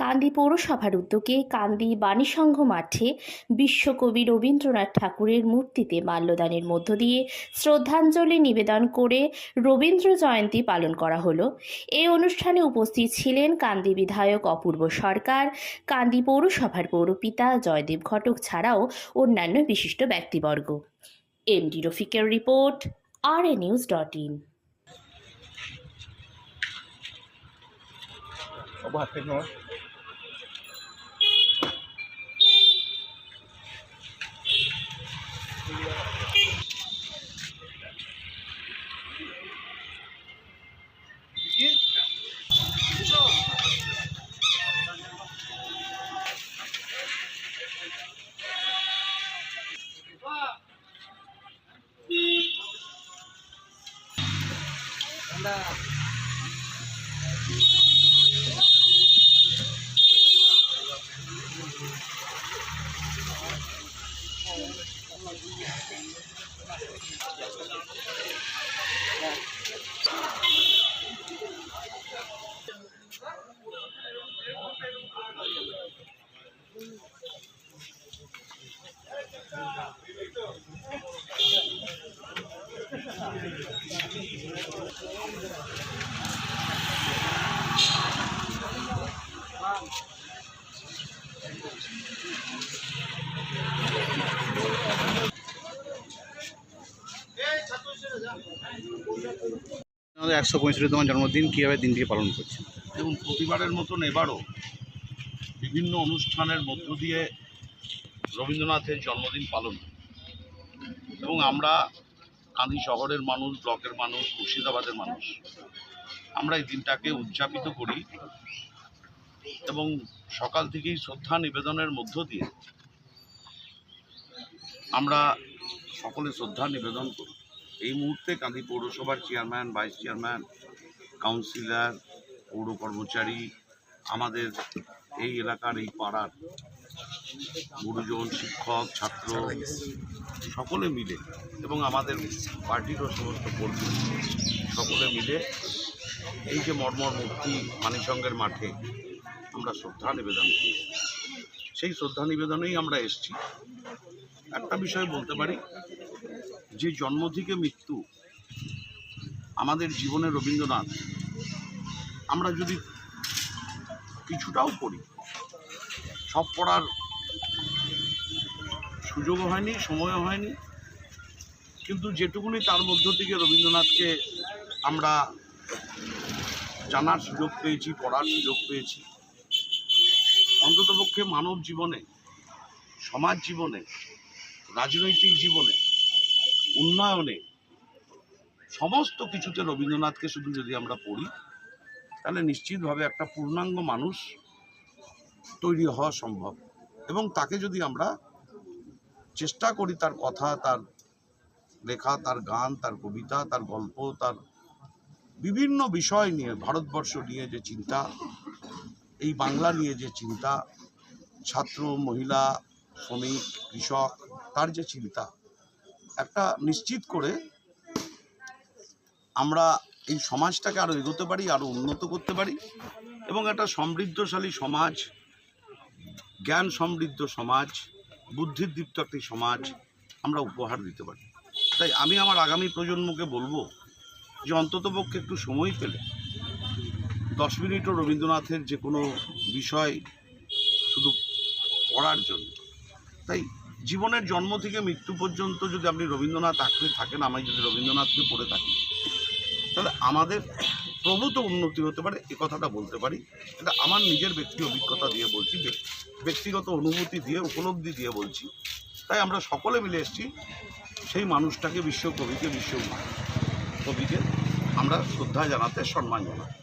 কান্দি পৌরসভার উদ্যোগে কান্দি বাণীসংঘ মাঠে বিশ্বকবি রবীন্দ্রনাথ ঠাকুরের মূর্তিতে মাল্যদানের মধ্য দিয়ে শ্রদ্ধাঞ্জলি নিবেদন করে রবীন্দ্র জয়ন্তী পালন করা হলো। এই অনুষ্ঠানে উপস্থিত ছিলেন কান্দি বিধায়ক অপূর্ব সরকার, কান্দি পৌরসভার পৌরপিতা জয়দেব ঘটক ছাড়াও অন্যান্য বিশিষ্ট ব্যক্তিবর্গ। এমডি রফিকের report R A news dot in? là Thank you. আমাদের একশো পঁয়ষট্টিতম জন্মদিন, কীভাবে দিনটিকে পালন করছে এবং প্রতিবারের মতন এবারও বিভিন্ন অনুষ্ঠানের মধ্য দিয়ে রবীন্দ্রনাথের জন্মদিন পালন এবং আমরা কাঁদি শহরের মানুষ, ব্লকের মানুষ, মুর্শিদাবাদের মানুষ। আমরা এই দিনটাকে উদযাপিত করি এবং সকাল থেকেই শ্রদ্ধা নিবেদনের মধ্য দিয়ে আমরা সকলে শ্রদ্ধা নিবেদন করি। এই মুহূর্তে কাঁদি পৌরসভার চেয়ারম্যান, ভাইস চেয়ারম্যান, কাউন্সিলর, পৌর কর্মচারী, আমাদের এই এলাকার এই পাড়ার গুরুজন, শিক্ষক, ছাত্র সকলে মিলে এবং আমাদের পার্টিরও সমস্ত কর্মী সকলে মিলে এই যে মর্মর মূর্তি মানিসঙ্গের মাঠে আমরা শ্রদ্ধা নিবেদন করি। সেই শ্রদ্ধা নিবেদনেই আমরা এসেছি। একটা বিষয় বলতে পারি, যে জন্ম থেকে মৃত্যু আমাদের জীবনে রবীন্দ্রনাথ, আমরা যদি কিছুটাও পড়ি সব পড়ার সুযোগও হয়নি, সময়ও হয়নি। কিন্তু যেটুকুনি তার মধ্য থেকে রবীন্দ্রনাথকে আমরা জানার সুযোগ পেয়েছি, পড়ার সুযোগ পেয়েছি, অন্ততপক্ষে মানব জীবনে, সমাজ জীবনে, রাজনৈতিক জীবনে, উন্নয়নে, সমস্ত কিছুতে রবীন্দ্রনাথকে শুধু যদি আমরা পড়ি, তাহলে নিশ্চিতভাবে একটা পূর্ণাঙ্গ মানুষ তৈরি হওয়া সম্ভব। এবং তাকে যদি আমরা চেষ্টা করি তার কথা, তার লেখা, তার গান, তার কবিতা, তার গল্প, তার বিভিন্ন বিষয় নিয়ে, ভারতবর্ষ নিয়ে যে চিন্তা, এই বাংলা নিয়ে যে চিন্তা, ছাত্র, মহিলা, শ্রমিক, কৃষক, তার যে চিন্তা, একটা নিশ্চিত করে আমরা এই সমাজটাকে আরও এগোতে পারি আরও উন্নত করতে পারি এবং একটা সমৃদ্ধশালী সমাজ, জ্ঞান সমৃদ্ধ সমাজ বুদ্ধিদীপ্ত একটি সমাজ, আমরা উপহার দিতে পারি। তাই আমি আমার আগামী প্রজন্মকে বলব যে অন্ততপক্ষে একটু সময় পেলে দশ মিনিটও রবীন্দ্রনাথের যে কোনো বিষয় শুধু পড়ার জন্য। তাই জীবনের জন্ম থেকে মৃত্যু পর্যন্ত যদি আপনি রবীন্দ্রনাথ আঁকড়ে থাকেন আমি যদি রবীন্দ্রনাথকে পড়ে থাকি তাহলে আমাদের প্রভূত উন্নতি হতে পারে, এ কথাটা বলতে পারি। এটা আমার নিজের ব্যক্তি অভিজ্ঞতা দিয়ে বলছি ব্যক- ব্যক্তিগত অনুভূতি দিয়ে, উপলব্ধি দিয়ে বলছি। তাই আমরা সকলে মিলে এসেছি, সেই মানুষটাকে বিশ্বকবিকে বিশ্ব কবিকে আমরা শ্রদ্ধা জানাতে সম্মান জানাতে